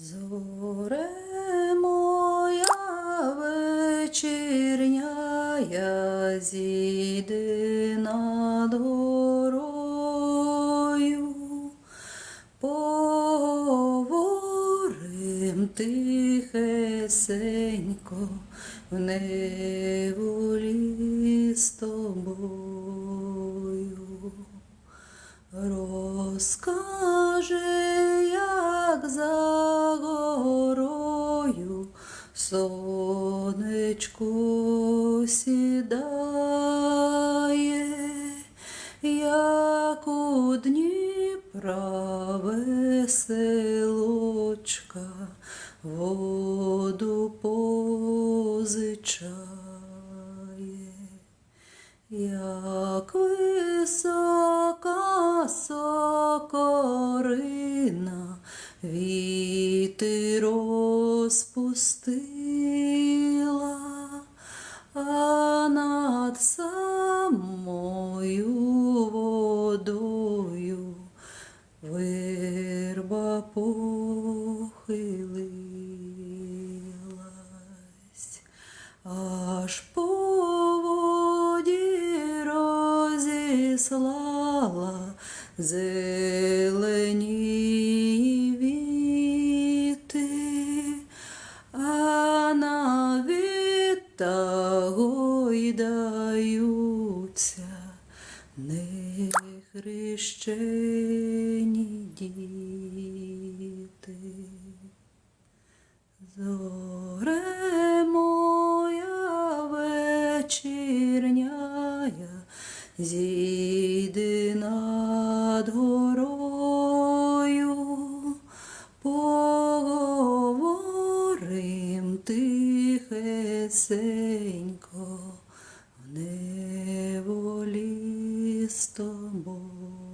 Зоре моя вечірняя зійди над горою, поговорим тихесенько в неволі з тобою. Розкаже, сонечко сідає, як у Дніпра веселочка воду позичає. Як висока сокорина розпустила, а над самою водою верба похилилась, аж по воді розіслала зелені гойдаються нехрещені діти. Зоре моя вечірняя, зійди над горою, поговорим тихесенько в неволі з тобою.